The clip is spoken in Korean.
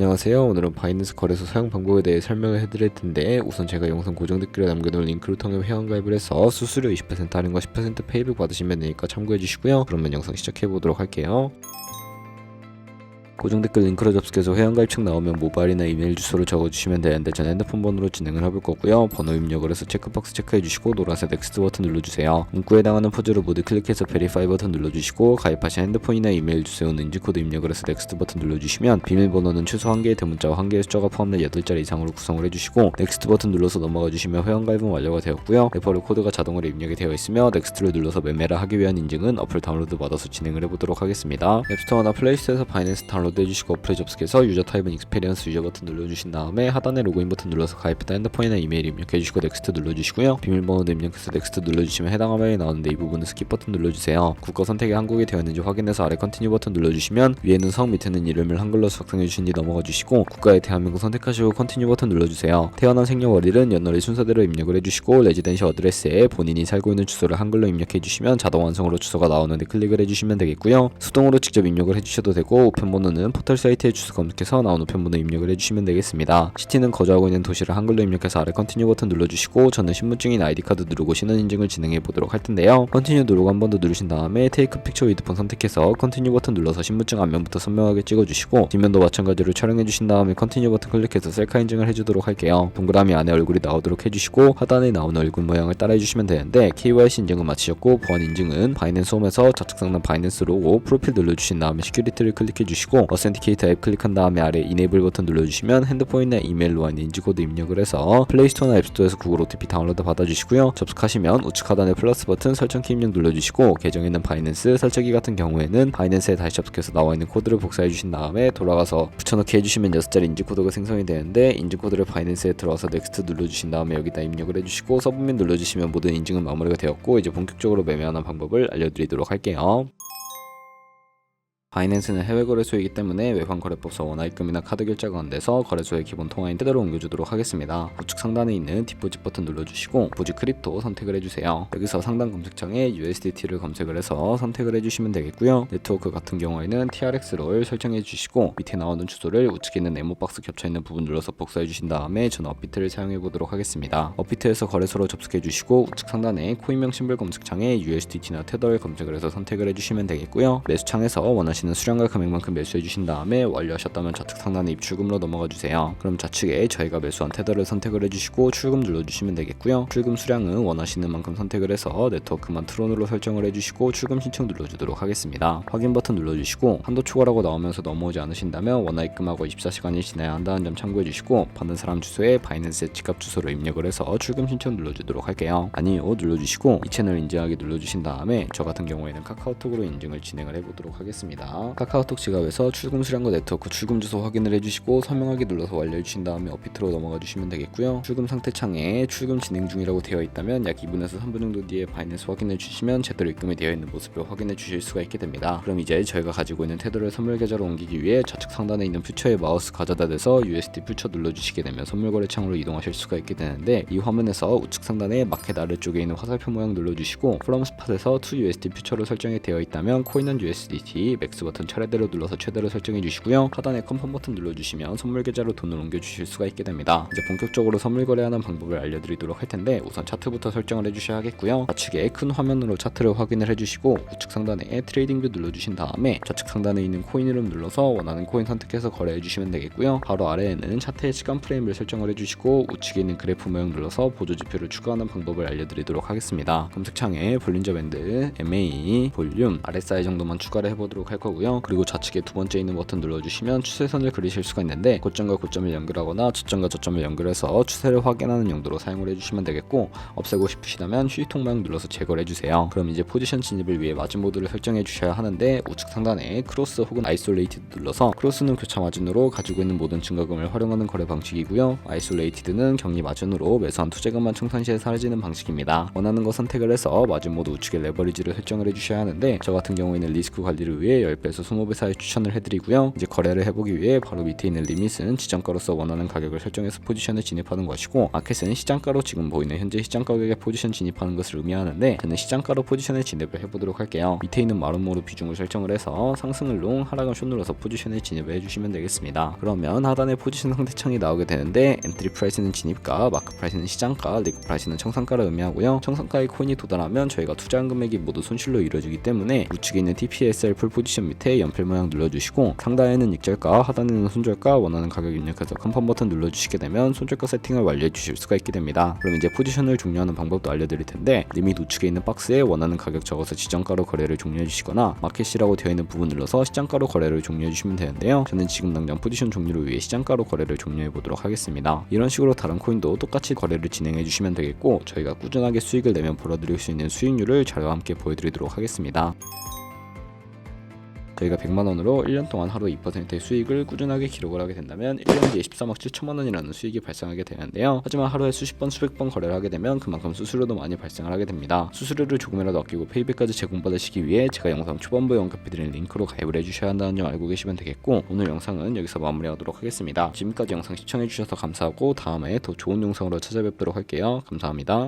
안녕하세요. 오늘은 바이낸스 거래소 사용 방법에 대해 설명을 해드릴 텐데 우선 제가 영상 고정 댓글에 남겨놓은 링크를 통해 회원가입을 해서 수수료 20% 할인과 10% 페이백 받으시면 되니까 참고해 주시고요. 그러면 영상 시작해 보도록 할게요. 고정 댓글 링크로 접속해서 회원가입 층 나오면 모바일이나 이메일 주소를 적어주시면 되는데 전 핸드폰 번호로 진행을 해볼 거고요. 번호 입력을 해서 체크박스 체크해주시고 노란색 넥스트 버튼 눌러주세요. 문구에 해당하는 포즈를 모두 클릭해서 베리파이 버튼 눌러주시고 가입하신 핸드폰이나 이메일 주소에 오는 인지코드 입력을 해서 넥스트 버튼 눌러주시면 비밀번호는 최소 1개의 대문자와 1개의 숫자가 포함된 8자리 이상으로 구성을 해주시고 넥스트 버튼 눌러서 넘어가 주시면 회원가입은 완료가 되었고요. 레퍼럴 코드가 자동으로 입력이 되어 있으며 넥스트를 눌러서 매매를 하기 위한 인증은 어플 다운로드 받아서 진행을 해보도록 하겠습니다. 앱스토어나 플레이스토어에서 바이낸스 다운로드 해주시고 어플에 접속해서 유저 타입은 익스페리언스 유저 버튼 눌러주신 다음에 하단에 로그인 버튼 눌러서 가입했다 핸드폰이나 이메일 입력해주시고 넥스트 눌러주시고요. 비밀번호도 입력해서 넥스트 눌러주시면 해당 화면이 나오는데 이 부분은 스킵 버튼 눌러주세요. 국가 선택이 한국이 되었는지 확인해서 아래 컨티뉴 버튼 눌러주시면 위에는 성 밑에는 이름을 한글로 작성해 주신 뒤 넘어가 주시고 국가의 대한민국 선택하시고 컨티뉴 버튼 눌러주세요. 태어난 생년월일은 연월일 순서대로 입력을 해주시고 레지던시 어드레스에 본인이 살고 있는 주소를 한글로 입력해 주시면 자동 완성으로 주소가 나오는데 클릭을 해주시면 되겠고요. 수동으로 직접 입력을 해주셔도 되고 우편번호는 포털 사이트에 주소 검색해서 나온 우편번호 입력을 해주시면 되겠습니다. 시티는 거주하고 있는 도시를 한글로 입력해서 아래 컨티뉴 버튼 눌러주시고 저는 신분증인 아이디 카드 누르고 신원 인증을 진행해 보도록 할 텐데요. 컨티뉴 누르고 한 번 더 누르신 다음에 테이크 픽처 위드 폰 선택해서 컨티뉴 버튼 눌러서 신분증 앞면부터 선명하게 찍어주시고 뒷면도 마찬가지로 촬영해 주신 다음에 컨티뉴 버튼 클릭해서 셀카 인증을 해주도록 할게요. 동그라미 안에 얼굴이 나오도록 해주시고 하단에 나오는 얼굴 모양을 따라해 주시면 되는데 KYC 인증은 마치셨고 보안 인증은 바이낸스 홈에서 좌측 상단 바이낸스 로고 프로필 눌러주신 다음에 시큐리티를 클릭해 주시고 어센티케이터 앱 클릭한 다음에 아래 이네이블 버튼 눌러주시면 핸드폰이나 이메일로 한 인지코드 입력을 해서 플레이스토어나 앱스토어에서 구글 OTP 다운로드 받아주시고요. 접속하시면 우측 하단에 플러스 버튼 설정키 입력 눌러주시고 계정에 있는 바이낸스 설정키 같은 경우에는 바이낸스에 다시 접속해서 나와 있는 코드를 복사해 주신 다음에 돌아가서 붙여넣기 해주시면 6자리 인증코드가 생성이 되는데 인증코드를 바이낸스에 들어와서 넥스트 눌러주신 다음에 여기다 입력을 해주시고 서브밋 눌러주시면 모든 인증은 마무리가 되었고 이제 본격적으로 매매하는 방법을 알려드리도록 할게요. 바이낸스는 해외 거래소이기 때문에 외환 거래법서 원화입금이나 카드 결제가 안 돼서 거래소의 기본 통화인 테더로 옮겨주도록 하겠습니다. 우측 상단에 있는 디포짓 버튼 눌러주시고 보지 크립토 선택을 해주세요. 여기서 상단 검색창에 USDT를 검색을 해서 선택을 해주시면 되겠고요. 네트워크 같은 경우에는 TRX를 설정해 주시고 밑에 나오는 주소를 우측에 있는 네모 박스 겹쳐 있는 부분 눌러서 복사해 주신 다음에 저는 업비트를 사용해 보도록 하겠습니다. 업비트에서 거래소로 접속해 주시고 우측 상단에 코인명 심벌 검색창에 USDT나 테더를 검색을 해서 선택을 해주시면 되겠고요. 매수창에서 원하시 는 수량과 금액만큼 매수해 주신 다음에 완료하셨다면 좌측 상단에 입출금으로 넘어가 주세요. 그럼 좌측에 저희가 매수한 테더를 선택을 해주시고 출금 눌러주시면 되겠고요. 출금 수량은 원하시는 만큼 선택을 해서 네트워크만 트론으로 설정을 해주시고 출금 신청 눌러주도록 하겠습니다. 확인 버튼 눌러주시고 한도 초과라고 나오면서 넘어오지 않으신다면 원화 입금하고 24시간이 지나야 한다는 점 참고해 주시고 받는 사람 주소에 바이낸스의 지갑 주소로 입력을 해서 출금 신청 눌러주도록 할게요. 아니요 눌러주시고 이 채널 인증하기 눌러주신 다음에 저 같은 경우에는 카카오톡으로 인증을 진행을 해보도록 하겠습니다. 카카오톡 지갑에서 출금 수량과 네트워크 출금 주소 확인을 해주시고 설명하기 눌러서 완료해 주신 다음에 업비트로 넘어가 주시면 되겠고요. 출금 상태 창에 출금 진행 중이라고 되어 있다면 약 2분에서 3분 정도 뒤에 바이낸스 확인해 주시면 제대로 입금이 되어 있는 모습을 확인해 주실 수가 있게 됩니다. 그럼 이제 저희가 가지고 있는 테더를 선물 계좌로 옮기기 위해 좌측 상단에 있는 퓨처에 마우스 가져다 대서 USD 퓨처 눌러주시게 되면 선물 거래 창으로 이동하실 수가 있게 되는데 이 화면에서 우측 상단에 마켓 아래쪽에 있는 화살표 모양 눌러주시고 프롬 스팟에서 2USD 퓨처로 설정이 되어 있다면 코인은 USDT 맥스 버튼 차례대로 눌러서 최대로 설정해 주시고요. 하단에 컨펌 버튼 눌러주시면 선물 계좌로 돈을 옮겨 주실 수가 있게 됩니다. 이제 본격적으로 선물 거래하는 방법을 알려드리도록 할 텐데 우선 차트부터 설정을 해주셔야겠고요. 좌측에 큰 화면으로 차트를 확인을 해주시고 우측 상단에 트레이딩 뷰 눌러주신 다음에 좌측 상단에 있는 코인 이름 눌러서 원하는 코인 선택해서 거래해 주시면 되겠고요. 바로 아래에는 차트의 시간 프레임을 설정을 해주시고 우측에 있는 그래프 모양 눌러서 보조 지표를 추가하는 방법을 알려드리도록 하겠습니다. 검색창에 볼린저 밴드, MA, 볼륨, RSI 정도만 추가를 해보도록 할 거고요. 그리고 좌측에 두 번째 있는 버튼 눌러주시면 추세선을 그리실 수가 있는데 고점과 고점을 연결하거나 저점과 저점을 연결해서 추세를 확인하는 용도로 사용을 해주시면 되겠고 없애고 싶으시다면 휴지통 모양 눌러서 제거를 해주세요. 그럼 이제 포지션 진입을 위해 마진 모드를 설정해 주셔야 하는데 우측 상단에 크로스 혹은 아이솔레이티드 눌러서 크로스는 교차 마진으로 가지고 있는 모든 증가금을 활용하는 거래 방식이고요. 아이솔레이티드는 격리 마진으로 매수한 투자금만 청산 시에 사라지는 방식입니다. 원하는 거 선택을 해서 마진 모드 우측에 레버리지를 설정을 해주셔야 하는데 저 같은 경우에는 리스크 관리를 위해 10배에서 20배 사이 추천을 해드리고요. 이제 거래를 해보기 위해 바로 밑에 있는 리밋은 지정가로서 원하는 가격을 설정해서 포지션에 진입하는 것이고 마켓은 시장가로 지금 보이는 현재 시장 가격에 포지션 진입하는 것을 의미하는데 저는 시장가로 포지션에 진입을 해보도록 할게요. 밑에 있는 마름모로 비중을 설정을 해서 상승을 롱, 하락은 숏 눌러서 포지션에 진입을 해주시면 되겠습니다. 그러면 하단에 포지션 상대창이 나오게 되는데 엔트리 프라이스는 진입가, 마크 프라이스는 시장가, 리그 프라이스는 청산가를 의미하고요. 청산가의 코인이 도달하면 저희가 투자한 금액이 모두 손실로 이루어지기 때문에 우측에 있는 TPSL 풀 포지션 밑에 연필 모양 눌러주시고 상단에는 익절가, 하단에는 손절가 원하는 가격 입력해서 컨펌 버튼 눌러주시게 되면 손절가 세팅을 완료해 주실 수가 있게 됩니다. 그럼 이제 포지션을 종료하는 방법도 알려드릴 텐데 리밋 우측에 있는 박스에 원하는 가격 적어서 지정가로 거래를 종료해 주시거나 마켓이라고 되어 있는 부분 눌러서 시장가로 거래를 종료해 주시면 되는데요. 저는 지금 당장 포지션 종료를 위해 시장가로 거래를 종료해 보도록 하겠습니다. 이런 식으로 다른 코인도 똑같이 거래를 진행해 주시면 되겠고 저희가 꾸준하게 수익을 내면 벌어들일 수 있는 수익률을 자료와 함께 보여드리도록 하겠습니다. 저희가 100만 원으로 1년 동안 하루 2%의 수익을 꾸준하게 기록을 하게 된다면 1년 뒤에 13억 7천만 원이라는 수익이 발생하게 되는데요. 하지만 하루에 수십 번 수백 번 거래를 하게 되면 그만큼 수수료도 많이 발생을 하게 됩니다. 수수료를 조금이라도 아끼고 페이백까지 제공받으시기 위해 제가 영상 초반부에 언급해드린 링크로 가입을 해주셔야 한다는 점 알고 계시면 되겠고 오늘 영상은 여기서 마무리하도록 하겠습니다. 지금까지 영상 시청해주셔서 감사하고 다음에 더 좋은 영상으로 찾아뵙도록 할게요. 감사합니다.